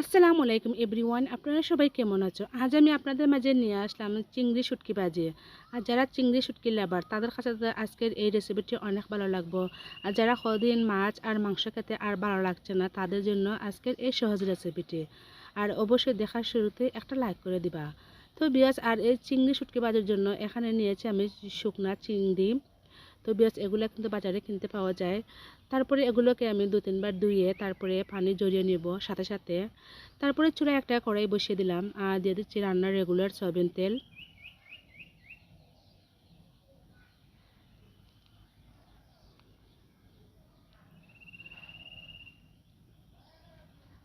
আসসালামু আলাইকুম এভরিওয়ান, আপনারা সবাই কেমন আছো? আজ আমি আপনাদের মাঝে নিয়ে আসলাম চিংড়ি শুটকি ভাজি। আর যারা চিংড়ি শুটকি লেবার তাদের কাছে আজকের এই রেসিপিটি অনেক ভালো লাগবো। আর যারা কদিন মাছ আর মাংস খেতে আর ভালো লাগছে না, তাদের জন্য আজকের এই সহজ রেসিপিটি আর অবশ্যই দেখার শুরুতে একটা লাইক করে দিবা। তো বিয়াস, আর এই চিংড়ি শুটকি ভাজির জন্য এখানে নিয়েছি আমি শুকনা চিংড়ি তো বিয়াস, এগুলো কিন্তু বাজারে কিনতে পাওয়া যায়। তারপরে এগুলোকে আমি দু তিনবার ধুয়ে তারপরে পানি জড়িয়ে নেব সাথে সাথে। তারপরে চুলায় একটা কড়াই বসিয়ে দিলাম। আর দিয়ে দিচ্ছি রান্নার রেগুলার সয়াবিন তেল।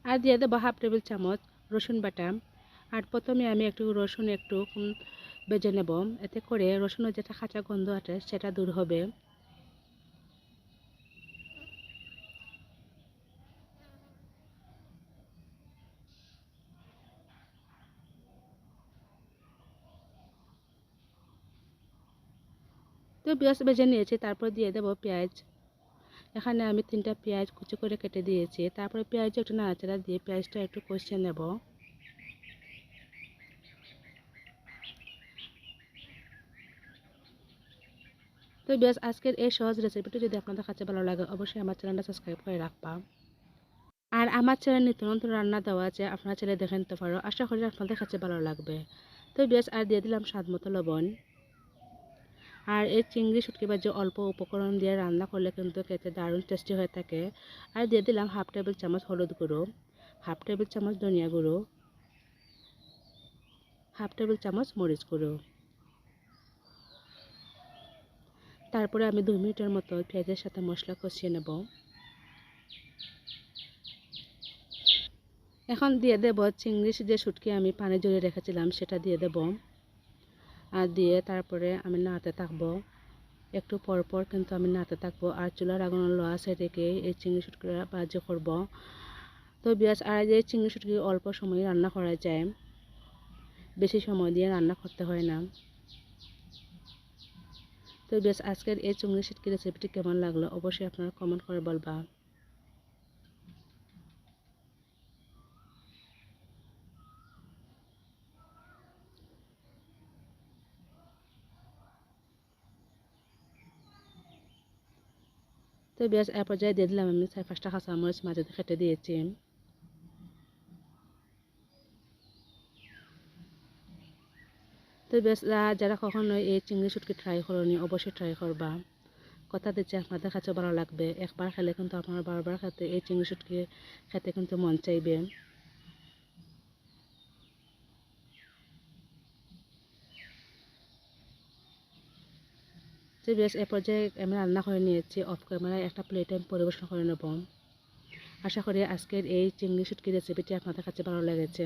আর দিয়ে দেবো হাফ টেবিল চামচ রসুন বাটা। আর প্রথমে আমি একটু রসুন, একটু বেজে নেব এতে করে রসুনের যেটা কাঁচা গন্ধ আছে সেটা দূর হবে। তো পেঁয়াজ ভেজে নিয়েছি, তারপর দিয়ে দেবো পেঁয়াজ। এখানে আমি তিনটা পেঁয়াজ কুচি করে কেটে দিয়েছি, তারপরে পেঁয়াজ একটু নাড়াচাড়া দিয়ে পেঁয়াজটা একটু কষিয়ে নেব। তো বেশ আজকের এই সহজ রেসিপিটি যদি আপনাদের কাছে ভালো লাগে, অবশ্যই আমার চ্যানেলটা সাবস্ক্রাইব করে রাখবা। আর আমার চ্যানেল নিত্য নতুন রান্না দেওয়া আছে, আপনারা চ্যানেল দেখে নিতে পারো। আশা করি আপনাদের কাছে ভালো লাগবে। তো বেশ আর দিয়ে দিলাম স্বাদ মতো লবণ। আর এই চিংড়ি শুটকি যে অল্প উপকরণ দিয়ে রান্না করলে কিন্তু খেতে দারুণ টেস্টি হয়ে থাকে। আর দিয়ে দিলাম হাফ টেবিল চামচ হলুদ গুঁড়ো হাফ টেবিল চামচ ধনিয়া গুঁড়ো হাফ টেবিল চামচ মরিচ গুঁড়ো। তারপরে আমি দুই মিনিটের মতো পেঁয়াজের সাথে মশলা কষিয়ে নেব। এখন দিয়ে দেব চিংড়ি যে শুটকি আমি পানি জড়িয়ে রেখেছিলাম সেটা দিয়ে দেব। আর দিয়ে তারপরে আমি নাড়তে থাকব। একটু পর পর কিন্তু আমি নাড়তে থাকব। আর চুলার আগুন লোয়া সাইড এই চিংড়ি শুটকিটা ভাজি করব। তো বিয়াস, আর এই চিংড়ি শুটকি অল্প সময়ে রান্না করা যায়। বেশি সময় দিয়ে রান্না করতে হয় না। তো বেশ, আজকের এই চিংড়ি শুটকি রেসিপিটি কেমন লাগল? অবশ্যই আপনারা কমেন্ট করে বলবা। তো বেশ, এ পর্যায়ে দিয়ে দিলাম আমি চার পাঁচটা কাঁচামরিচ মাঝে খেটে দিয়েছি। তো বেশ যারা কখনো এই চিংড়ি শুটকি ট্রাই করনি, অবশ্যই ট্রাই করবা। কথা দিচ্ছি, আপনাদের কাছে ভালো লাগবে। একবার খেলে কিন্তু আপনার বারবার খেতে, এই চিংড়ি শুটকি খেতে কিন্তু মন চাইবে। তো বেশ, এ পর্যায়ে আমি রান্না করে নিয়েছি। অফ ক্যামেরায় একটা প্লেটে আমি পরিবেশন করে নেব। আশা করি আজকের এই চিংড়ি শুটকি রেসিপিটি আপনাদের কাছে ভালো লেগেছে।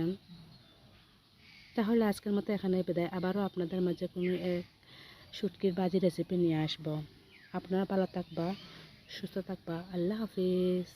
তাহলে আজকের মতো এখানে বিদায়। আবারও আপনাদের মাঝে কোনো এক শুটকির বাজি রেসিপি নিয়ে আসব। আপনারা ভালো থাকবা, সুস্থ থাকবা। আল্লাহ হাফিজ।